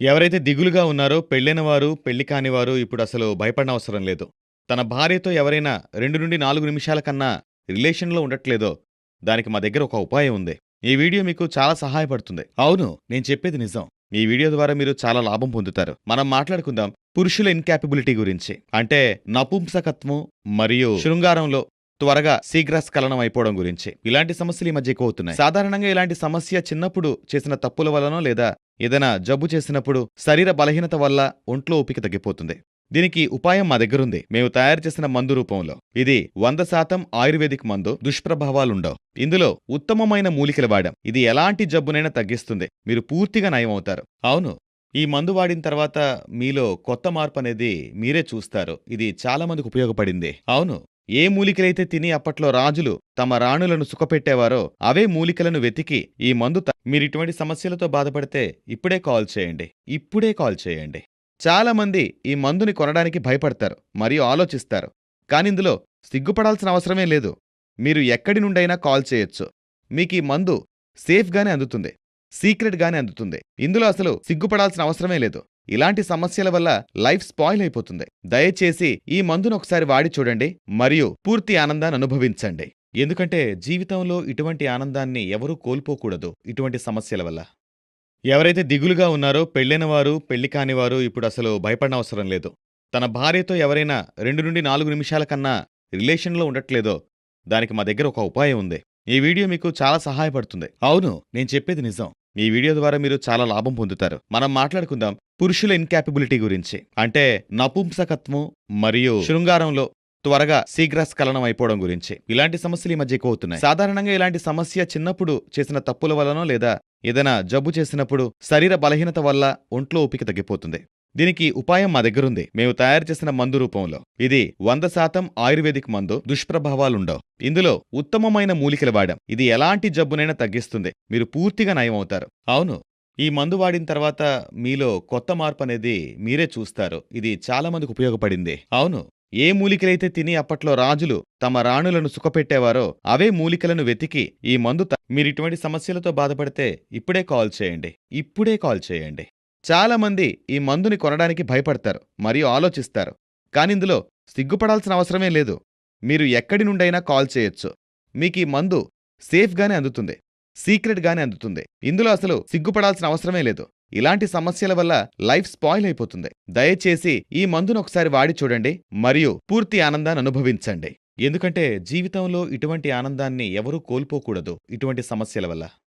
ఎవరైతే దిగులుగా ఉన్నారో పెళ్ళైన వారు, పెళ్ళి కానివారు ఇప్పుడు అసలు భయపడనవసరం లేదు. తన భార్యతో ఎవరైనా 2-4 నిమిషాల కన్నా రిలేషన్‌లో ఉండట్లేదో, దానికి మా దగ్గర ఒక ఉపాయం ఉంది. ఈ వీడియో మీకు చాలా సహాయపడుతుంది. అవును. నేను చెప్పేది నిజం. ఈ వీడియో ద్వారా మీరు చాలా లాభం పొందుతారు. మనం మాట్లాడుకుందాం పురుషుల ఇన్‌కాపబిలిటీ గురించి. అంటే నపుంసకత్వం మరియు శృంగారంలో త్వరగా శీఘ్రస్ఖలనం అయిపోవడం గురించి. ఇలాంటి సమస్యలు ఈ మధ్య ఎక్కువవుతున్నాయి. సాధారణంగా ఇలాంటి సమస్య చిన్నప్పుడు చేసిన తప్పుల వల్లనో లేదా ఏదైనా జబ్బు చేసినప్పుడు శరీర బలహీనత వల్ల ఒంట్లో ఓపిక తగ్గిపోతుంది. దీనికి ఉపాయం మా దగ్గరుంది. మేము తయారు చేసిన మందు రూపంలో. ఇది 100% ఆయుర్వేదిక్ మందు. దుష్ప్రభావాలుండవు. ఇందులో ఉత్తమమైన మూలికలు వాడాం. ఇది ఎలాంటి జబ్బునైనా తగ్గిస్తుంది. మీరు పూర్తిగా నయమవుతారు. అవును. ఈ మందు వాడిన తర్వాత మీలో కొత్త మార్పు అనేది మీరే చూస్తారు. ఇది చాలా మందికి ఉపయోగపడింది. అవును. ఏ మూలికలైతే తిని అప్పట్లో రాజులు తమ రాణులను సుఖపెట్టేవారో అవే మూలికలను వెతికి ఈ మందు మీరిటువంటి సమస్యలతో బాధపడితే ఇప్పుడే కాల్ చేయండి. ఇప్పుడే కాల్ చేయండి. చాలా మంది ఈ మందుని కొనడానికి భయపడతారు మరియు ఆలోచిస్తారు. కానిందులో సిగ్గుపడాల్సిన అవసరమే లేదు. మీరు ఎక్కడి నుండైనా కాల్ చేయొచ్చు. మీకీ మందు సేఫ్‌గానే అందుతుంది. సీక్రెట్‌గానే అందుతుంది. ఇందులో అసలు సిగ్గుపడాల్సిన అవసరమే లేదు. ఇలాంటి సమస్యల వల్ల లైఫ్ స్పాయిల్ అయిపోతుంది. దయచేసి ఈ మందును ఒకసారి వాడి చూడండి మరియు పూర్తి ఆనందాన్ని అనుభవించండి. ఎందుకంటే జీవితంలో ఇటువంటి ఆనందాన్ని ఎవరూ కోల్పోకూడదు ఇటువంటి సమస్యల వల్ల. ఎవరైతే దిగులుగా ఉన్నారో పెళ్ళైనవారు పెళ్ళి కానివారు ఇప్పుడు అసలు భయపడనవసరం లేదు. తన భార్యతో ఎవరైనా 2-4 నిమిషాల కన్నా రిలేషన్‌లో ఉండట్లేదో, దానికి మా దగ్గర ఒక ఉపాయం ఉంది. ఈ వీడియో మీకు చాలా సహాయపడుతుంది. అవును. నేను చెప్పేది నిజం. ఈ వీడియో ద్వారా మీరు చాలా లాభం పొందుతారు. మనం మాట్లాడుకుందాం పురుషుల ఇన్‌కాపబిలిటీ గురించి. అంటే నపుంసకత్వం మరియు శృంగారంలో త్వరగా శీఘ్రస్ఖలనం అయిపోవడం గురించి. ఇలాంటి సమస్యలు ఈ మధ్య ఎక్కువవుతున్నాయి. సాధారణంగా ఇలాంటి సమస్య చిన్నప్పుడు చేసిన తప్పుల వల్లనో లేదా ఏదైనా జబ్బు చేసినప్పుడు శరీర బలహీనత వల్ల ఒంట్లో ఓపిక తగ్గిపోతుంది. దీనికి ఉపాయం మా దగ్గరుంది. మేము తయారు చేసిన మందు రూపంలో. ఇది 100% ఆయుర్వేదిక్ మందు. దుష్ప్రభావాలుండవు. ఇందులో ఉత్తమమైన మూలికలు వాడాం. ఇది ఎలాంటి జబ్బునైనా తగ్గిస్తుంది. మీరు పూర్తిగా నయమవుతారు. అవును. ఈ మందు వాడిన తర్వాత మీలో కొత్త మార్పు అనేది మీరే చూస్తారు. ఇది చాలా మందికి ఉపయోగపడింది. అవును. ఏ మూలికలైతే తిని అప్పట్లో రాజులు తమ రాణులను సుఖపెట్టేవారో అవే మూలికలను వెతికి ఈ మందు త మీరిటువంటి సమస్యలతో బాధపడితే ఇప్పుడే కాల్ చేయండి. ఇప్పుడే కాల్ చేయండి. చాలా మంది ఈ మందుని కొనడానికి భయపడతారు మరియు ఆలోచిస్తారు. కానిందులో సిగ్గుపడాల్సిన అవసరమే లేదు. మీరు ఎక్కడి నుండైనా కాల్ చేయొచ్చు. మీకీ మందు సేఫ్‌గానే అందుతుంది. సీక్రెట్‌గానే అందుతుంది. ఇందులో అసలు సిగ్గుపడాల్సిన అవసరమే లేదు. ఇలాంటి సమస్యల వల్ల లైఫ్ స్పాయిల్ అయిపోతుంది. దయచేసి ఈ మందును ఒకసారి వాడి చూడండి మరియు పూర్తి ఆనందాన్ని అనుభవించండి. ఎందుకంటే జీవితంలో ఇటువంటి ఆనందాన్ని ఎవరూ కోల్పోకూడదు ఇటువంటి సమస్యల వల్ల.